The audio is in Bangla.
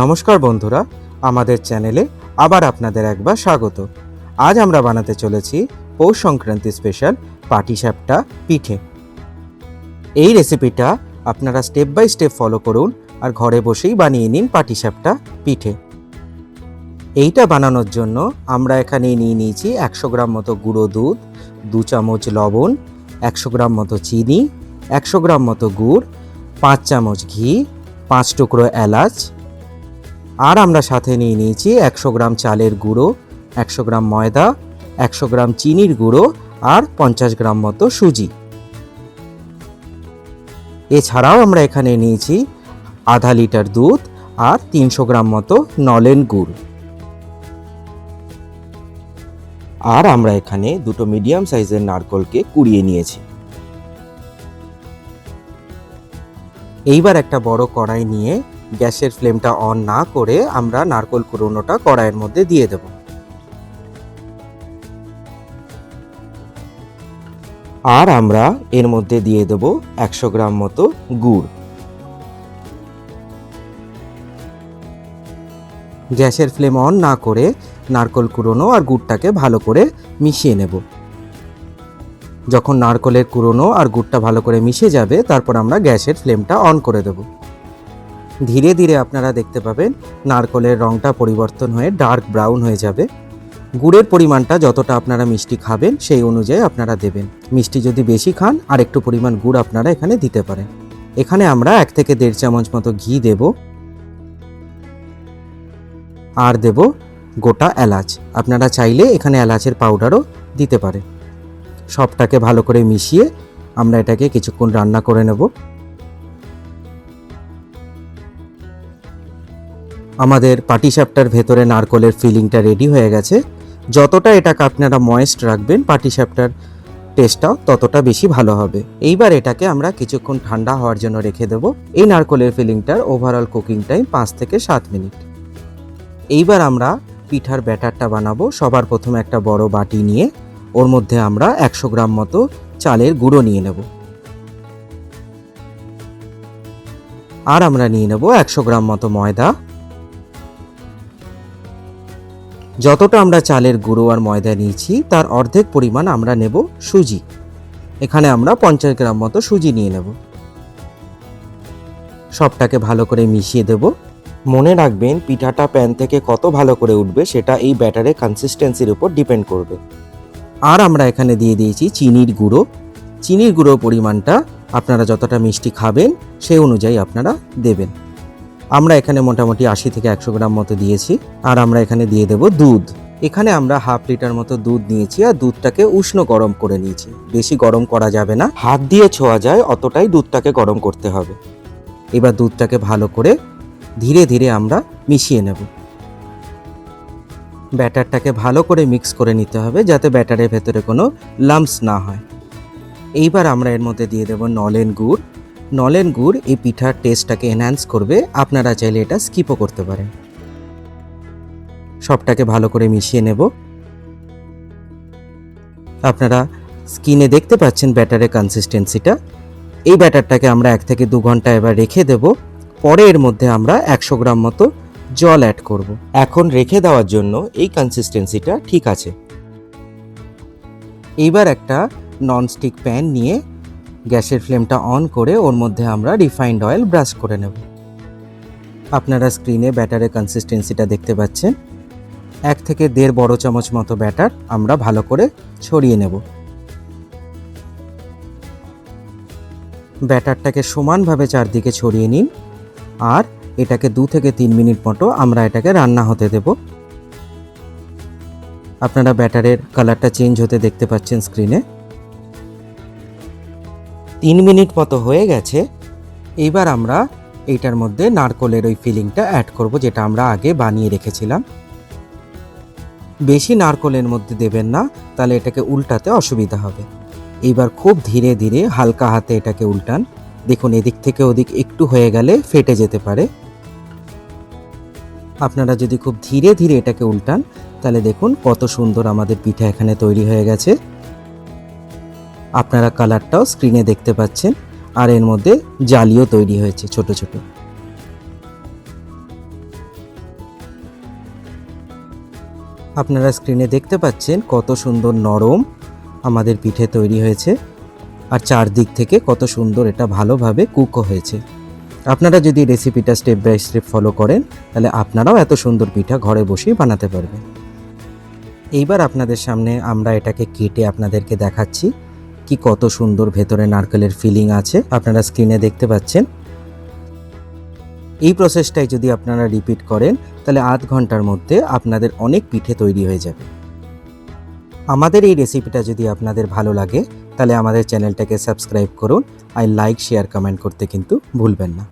নমস্কার বন্ধুরা, আমাদের চ্যানেলে আবার আপনাদের একবার স্বাগত। আজ আমরা বানাতে চলেছি পৌষ সংক্রান্তি স্পেশাল পাটিসাপটা পিঠে। এই রেসিপিটা আপনারা স্টেপ বাই স্টেপ ফলো করুন আর ঘরে বসেই বানিয়ে নিন পাটিসাপটা পিঠে। এইটা বানানোর জন্য আমরা এখানে নিয়ে নিয়েছি একশো গ্রাম মতো গুঁড়ো দুধ, দু চামচ লবণ, একশো গ্রাম মতো চিনি, একশো গ্রাম মতো গুড়, পাঁচ চামচ ঘি, পাঁচ টুকরো এলাচ আর আমরা সাথে নিয়ে নিয়েছি একশো গ্রাম চালের গুঁড়ো, একশো গ্রাম ময়দা, একশো গ্রাম চিনির গুঁড়ো আর পঞ্চাশ গ্রাম মতো সুজি। এছাড়াও আমরা এখানে নিয়েছি আধা লিটার দুধ আর তিনশো গ্রাম মতো নলেন গুড়। আর আমরা এখানে দুটো মিডিয়াম সাইজের নারকলকে কুড়িয়ে নিয়েছি। এইবার একটা বড় কড়াই নিয়ে গ্যাসের ফ্লেমটা অন না করে আমরা নারকল কুড়োনোটা কড়াইয়ের মধ্যে দিয়ে দেব। আর আমরা এর মধ্যে দিয়ে দেব একশো গ্রাম মতো গুড়। গ্যাসের ফ্লেম অন না করে নারকল কুড়োনো আর গুড়টাকে ভালো করে মিশিয়ে নেব। যখন নারকলের কুড়োনো আর গুড়টা ভালো করে মিশে যাবে, তারপর আমরা গ্যাসের ফ্লেমটা অন করে দেব। ধীরে ধীরে আপনারা দেখতে পাবেন নারকলের রঙটা পরিবর্তন হয়ে ডার্ক ব্রাউন হয়ে যাবে। গুড়ের পরিমাণটা যতটা আপনারা মিষ্টি খাবেন সেই অনুযায়ী আপনারা দেবেন। মিষ্টি যদি বেশি খান আর একটু পরিমাণ গুড় আপনারা এখানে দিতে পারেন। এখানে আমরা এক থেকে দেড় চামচ মতো ঘি দেব। আর দেব গোটা এলাচ। আপনারা চাইলে এখানে এলাচের পাউডারও দিতে পারেন। সবটাকে ভালো করে মিশিয়ে আমরা এটাকে কিছুক্ষণ রান্না করে নেব। আমাদের পাটিসাপটার ভেতরে নারকলের ফিলিংটা রেডি হয়ে গেছে। যতটা এটাকে আপনারা ময়েস্ট রাখবেন পাটিসাপটার টেস্টটাও ততটা বেশি ভালো হবে। এইবার এটাকে আমরা কিছুক্ষণ ঠান্ডা হওয়ার জন্য রেখে দেব। এই নারকলের ফিলিংটার ওভারঅল কুকিং টাইম পাঁচ থেকে সাত মিনিট। এইবার আমরা পিঠার ব্যাটারটা বানাবো। সবার প্রথমে একটা বড় বাটি নিয়ে ওর মধ্যে আমরা একশো গ্রাম মতো চালের গুঁড়ো নিয়ে নেব। আর আমরা নিয়ে নেব একশো গ্রাম মতো ময়দা। যতটা আমরা চালের গুঁড়ো আর ময়দা নিয়েছি, তার অর্ধেক পরিমাণ আমরা নেব সুজি। এখানে আমরা পঞ্চাশ গ্রাম মতো সুজি নিয়ে নেব। সবটাকে ভালো করে মিশিয়ে দেব। মনে রাখবেন, পিঠাটা প্যান থেকে কত ভালো করে উঠবে সেটা এই ব্যাটারের কনসিস্টেন্সির উপর ডিপেন্ড করবে। আর আমরা এখানে দিয়ে দিয়েছি চিনির গুঁড়ো। চিনির গুঁড়ো পরিমাণটা আপনারা যতটা মিষ্টি খাবেন সেই অনুযায়ী আপনারা দেবেন। আমরা এখানে মোটামুটি আশি থেকে একশো গ্রাম মতো দিয়েছি, আর আমরা এখানে দিয়ে দেব দুধ। এখানে আমরা হাফ লিটার মতো দুধ নিয়েছি, আর দুধটাকে উষ্ণ গরম করে নিয়েছি। বেশি গরম করা যাবে না। হাত দিয়ে ছোঁয়া যায়, অতটাই দুধটাকে গরম করতে হবে। এবার দুধটাকে ভালো করে ধীরে ধীরে আমরা মিশিয়ে নেব। ব্যাটারটাকে ভালো করে মিক্স করে নিতে হবে, যাতে ব্যাটারের ভেতরে কোনো লাম্পস না হয়। এইবার আমরা এর মধ্যে দিয়ে দেব নলেন গুড়। নলেন গুড় এই পিঠার টেস্টটাকে এনহ্যান্স করবে, আপনারা চাইলে এটা স্কিপও করতে পারেন। সবটাকে ভালো করে মিশিয়ে নেব। আপনারা স্কিনে দেখতে পাচ্ছেন ব্যাটারের কনসিস্টেন্সিটা এই ব্যাটারটাকে আমরা এক থেকে দু ঘণ্টা এবার রেখে দেব। পরে এর মধ্যে আমরা একশো গ্রাম মতো জল অ্যাড করব। এখন রেখে দেওয়ার জন্য এই কনসিস্টেন্সিটা ঠিক আছে। এইবার একটা ননস্টিক প্যান নিয়ে গ্যাসের ফ্লেমটা অন করে ওর মধ্যে আমরা রিফাইন্ড অয়েল ব্রাশ করে নেব। আপনারা স্ক্রিনে ব্যাটারের কনসিস্টেন্সিটা দেখতে পাচ্ছেন। এক থেকে দেড় বড় চামচ মতো ব্যাটার আমরা ভালো করে ছড়িয়ে নেব। ব্যাটারটাকে সমানভাবে চারদিকে ছড়িয়ে নিন আর এটাকে দু থেকে তিন মিনিট মতো আমরা এটাকে রান্না হতে দেব। আপনারা ব্যাটারের কালারটা চেঞ্জ হতে দেখতে পাচ্ছেন স্ক্রিনে তিন মিনিট মতো হয়ে গেছে এইবার আমরা এইটার মধ্যে নারকলের ওই ফিলিংটা অ্যাড করব যেটা আমরা আগে বানিয়ে রেখেছিলাম। বেশি নারকলের মধ্যে দেবেন না, তাহলে এটাকে উল্টাতে অসুবিধা হবে। এইবার খুব ধীরে ধীরে হালকা হাতে এটাকে উল্টান। দেখুন, এদিক থেকে ওদিক একটু হয়ে গেলে ফেটে যেতে পারে। আপনারা যদি খুব ধীরে ধীরে এটাকে উল্টান, তাহলে দেখুন কত সুন্দর আমাদের পিঠা এখানে তৈরি হয়ে গেছে। আপনারা কালারটাও স্ক্রিনে দেখতে পাচ্ছেন, আর এর মধ্যে জালিও তৈরি হয়েছে ছোট ছোট। আপনারা স্ক্রিনে দেখতে পাচ্ছেন কত সুন্দর নরম আমাদের পিঠে তৈরি হয়েছে, আর চারদিক থেকে কত সুন্দর এটা ভালোভাবে কুকও হয়েছে। আপনারা যদি রেসিপিটা স্টেপ বাই স্টেপ ফলো করেন, তাহলে আপনারাও এত সুন্দর পিঠা ঘরে বসেই বানাতে পারবেন। এইবার আপনাদের সামনে আমরা এটাকে কেটে আপনাদেরকে দেখাচ্ছি। কি কত সুন্দর ভেতরে নারকেলের ফিলিং আছে আপনারা স্ক্রিনে দেখতে পাচ্ছেন। এই প্রসেসটাই যদি আপনারা রিপিট করেন, তাহলে আধ ঘণ্টার মধ্যে আপনাদের অনেক পিঠে তৈরি হয়ে যাবে। আমাদের এই রেসিপিটা যদি আপনাদের ভালো লাগে, তাহলে আমাদের চ্যানেলটাকে সাবস্ক্রাইব করুন আর লাইক শেয়ার কমেন্ট করতে কিন্তু ভুলবেন না।